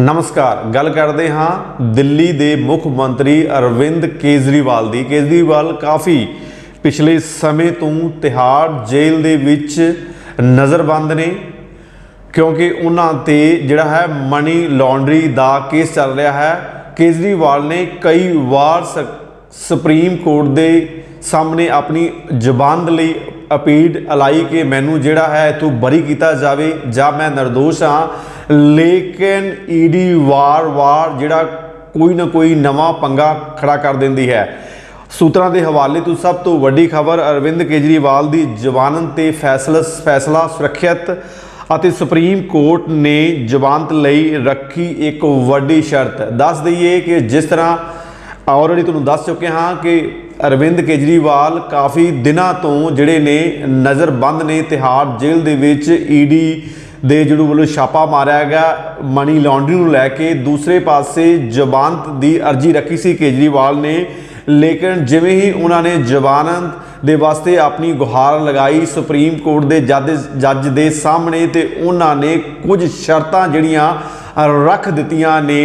ਨਮਸਕਾਰ, ਗੱਲ ਕਰਦੇ ਹਾਂ ਦਿੱਲੀ ਦੇ ਮੁੱਖ ਮੰਤਰੀ ਅਰਵਿੰਦ ਕੇਜਰੀਵਾਲ ਦੀ। ਕੇਜਰੀਵਾਲ ਕਾਫੀ ਪਿਛਲੇ ਸਮੇਂ ਤੋਂ ਤਿਹਾੜ ਜੇਲ੍ਹ ਦੇ ਵਿੱਚ ਨਜ਼ਰਬੰਦ ਨੇ, ਕਿਉਂਕਿ ਉਹਨਾਂ ਤੇ ਜਿਹੜਾ ਹੈ ਮਨੀ ਲਾਂਡਰੀ ਦਾ ਕੇਸ ਚੱਲ ਰਿਹਾ ਹੈ। ਕੇਜਰੀਵਾਲ ਨੇ ਕਈ ਵਾਰ ਸ- ਸੁਪਰੀਮ ਕੋਰਟ ਦੇ ਸਾਹਮਣੇ ਆਪਣੀ ਜ਼ਬਾਨ ਲਈ ਅਪੀਲ ਅਲਾਈ ਕਿ ਮੈਨੂੰ ਜਿਹੜਾ ਹੈ ਇਥੋਂ ਬਰੀ ਕੀਤਾ ਜਾਵੇ ਜਾਂ ਮੈਂ નિર્ਦੋਸ਼ ਹਾਂ। ਲੇਕਿਨ ਈਡੀ ਵਾਰ-ਵਾਰ ਜਿਹੜਾ ਕੋਈ ਨਾ ਕੋਈ ਨਵਾਂ ਪੰਗਾ ਖੜਾ ਕਰ ਦਿੰਦੀ ਹੈ। ਸੂਤਰਾਂ ਦੇ ਹਵਾਲੇ ਤੋਂ ਸਭ ਤੋਂ ਵੱਡੀ ਖਬਰ ਅਰਵਿੰਦ ਕੇਜਰੀਵਾਲ ਦੀ ਜ਼ਮਾਨਤ ਤੇ ਫੈਸਲਾ ਫੈਸਲਾ ਸੁਰੱਖਿਅਤ ਅਤੇ ਸੁਪਰੀਮ ਕੋਰਟ ਨੇ ਜ਼ਮਾਨਤ ਲਈ ਰੱਖੀ ਇੱਕ ਵੱਡੀ ਸ਼ਰਤ। ਦੱਸ ਦਈਏ ਕਿ ਜਿਸ ਤਰ੍ਹਾਂ ਆਲਰੇਡੀ ਤੁਹਾਨੂੰ ਦੱਸ ਚੁੱਕੇ ਹਾਂ ਕਿ ਅਰਵਿੰਦ ਕੇਜਰੀਵਾਲ ਕਾਫੀ ਦਿਨਾਂ ਤੋਂ ਜਿਹੜੇ ਨੇ ਨਜ਼ਰਬੰਦ ਨੇ ਤਿਹਾੜ ਜੇਲ੍ਹ ਦੇ ਵਿੱਚ ਈਡੀ ਦੇ ਜਿਹੜੂ ਵੱਲੋਂ ਛਾਪਾ ਮਾਰਿਆ ਗਿਆ। ਮਨੀ ਲਾਂਡਰੀ ਨੂੰ ਲੈ ਕੇ ਦੂਸਰੇ ਪਾਸੇ ਜ਼ਬਾਨਤ ਦੀ ਅਰਜੀ ਰੱਖੀ ਸੀ ਕੇਜਰੀਵਾਲ ਨੇ। ਲੇਕਿਨ ਜਿਵੇਂ ਹੀ ਉਹਨਾਂ ਨੇ ਜ਼ਬਾਨਤ ਦੇ ਵਾਸਤੇ ਆਪਣੀ ਗੁਹਾਰ ਲਗਾਈ, ਸੁਪਰੀਮ ਕੋਰਟ ਦੇ ਜੱਜ ਜੱਜ ਦੇ ਸਾਹਮਣੇ ਤੇ ਉਹਨਾਂ ਨੇ ਕੁਝ ਸ਼ਰਤਾਂ ਜਿਹੜੀਆਂ ਰੱਖ ਦਿੱਤੀਆਂ ਨੇ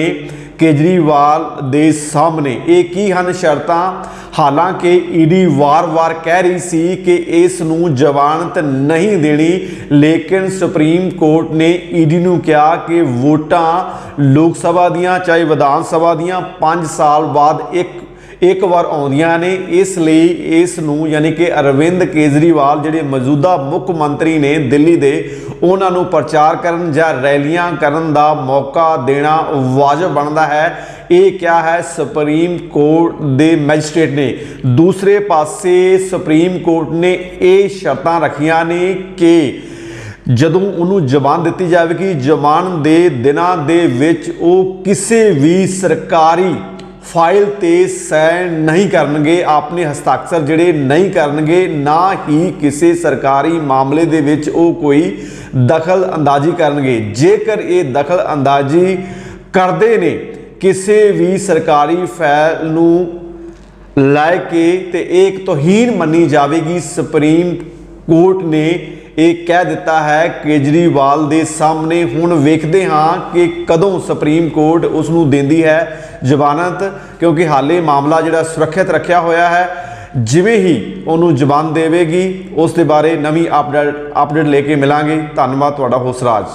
ਕੇਜਰੀਵਾਲ ਦੇ ਸਾਹਮਣੇ। ਇਹ ਕੀ ਹਨ ਸ਼ਰਤਾਂ? ਹਾਲਾਂਕਿ ਈਡੀ ਵਾਰ-ਵਾਰ ਕਹਿ ਰਹੀ ਸੀ ਕਿ ਇਸ ਨੂੰ ਜ਼ਮਾਨਤ ਨਹੀਂ ਦੇਣੀ, ਲੇਕਿਨ ਸੁਪਰੀਮ ਕੋਰਟ ਨੇ ਈਡੀ ਨੂੰ ਕਿਹਾ ਕਿ ਵੋਟਾਂ ਲੋਕ ਸਭਾ ਦੀਆਂ ਚਾਹੇ ਵਿਧਾਨ ਸਭਾ ਦੀਆਂ 5 ਸਾਲ ਬਾਅਦ ਇੱਕ ਇੱਕ ਵਾਰ ਆਉਂਦੀਆਂ ਨੇ। ਇਸ ਲਈ ਇਸ ਨੂੰ ਯਾਨੀ ਕਿ ਅਰਵਿੰਦ ਕੇਜਰੀਵਾਲ, ਜਿਹੜੇ ਮੌਜੂਦਾ ਮੁੱਖ ਮੰਤਰੀ ਨੇ ਦਿੱਲੀ ਦੇ ਉਹਨਾਂ ਨੂੰ ਪ੍ਰਚਾਰ ਕਰਨ ਜਾਂ ਰੈਲੀਆਂ ਕਰਨ ਦਾ ਮੌਕਾ ਦੇਣਾ ਵਾਜਬ ਬਣਦਾ ਹੈ। ਇਹ ਕਿਹਾ ਹੈ, ਸੁਪਰੀਮ ਕੋਰਟ ਦੇ ਮੈਜਿਸਟ੍ਰੇਟ ਨੇ। ਦੂਸਰੇ ਪਾਸੇ ਸੁਪਰੀਮ ਕੋਰਟ ਨੇ ਇਹ ਸ਼ਰਤਾਂ ਰੱਖੀਆਂ ਨੇ ਕਿ ਜਦੋਂ ਉਹਨੂੰ ਜ਼ਬਾਨ ਦਿੱਤੀ ਜਾਵੇਗੀ, ਜ਼ਬਾਨ ਦੇ ਦਿਨਾਂ ਦੇ ਵਿੱਚ ਉਹ ਕਿਸੇ ਵੀ ਸਰਕਾਰੀ ਫਾਈਲ ਤੇ ਸਾਈਨ ਨਹੀਂ ਕਰਨਗੇ, ਆਪਣੇ ਹਸਤਾਖਰ ਜਿਹੜੇ ਨਹੀਂ ਕਰਨਗੇ, ਨਾ ਹੀ ਕਿਸੇ ਸਰਕਾਰੀ ਮਾਮਲੇ ਦੇ ਵਿੱਚ ਉਹ ਕੋਈ ਦਖਲ ਅੰਦਾਜ਼ੀ ਕਰਨਗੇ। ਜੇਕਰ ਇਹ ਦਖਲ ਅੰਦਾਜ਼ੀ ਕਰਦੇ ਨੇ, ਕਿਸੇ ਵੀ ਸਰਕਾਰੀ ਫਾਈਲ ਨੂੰ ਲੈ ਕੇ ਤੇ ਇਹ ਇੱਕ ਤੋਹੀਨ ਮੰਨੀ ਜਾਵੇਗੀ, ਸੁਪਰੀਮ ਕੋਰਟ ਨੇ ਇਹ ਕਹਿ ਦਿੱਤਾ ਹੈ, ਕੇਜਰੀਵਾਲ ਦੇ ਸਾਹਮਣੇ ਹੁਣ ਵੇਖਦੇ ਹਾਂ ਕਿ ਕਦੋਂ ਸੁਪਰੀਮ ਕੋਰਟ ਉਸ ਨੂੰ ਦਿੰਦੀ ਹੈ ਜ਼ਮਾਨਤ, ਕਿਉਂਕਿ ਹਾਲੇ ਮਾਮਲਾ ਜਿਹੜਾ ਸੁਰੱਖਿਅਤ ਰੱਖਿਆ ਹੋਇਆ ਹੈ। ਜਿਵੇਂ ਹੀ ਉਹਨੂੰ ਜ਼ਬਾਨ ਦੇਵੇਗੀ, ਉਸ ਦੇ ਬਾਰੇ ਨਵੀਂ ਅਪਡੇਟ ਅਪਡੇਟ ਲੈ ਕੇ ਮਿਲਾਂਗੇ। ਧੰਨਵਾਦ ਤੁਹਾਡਾ ਹੋਸਰਾਜ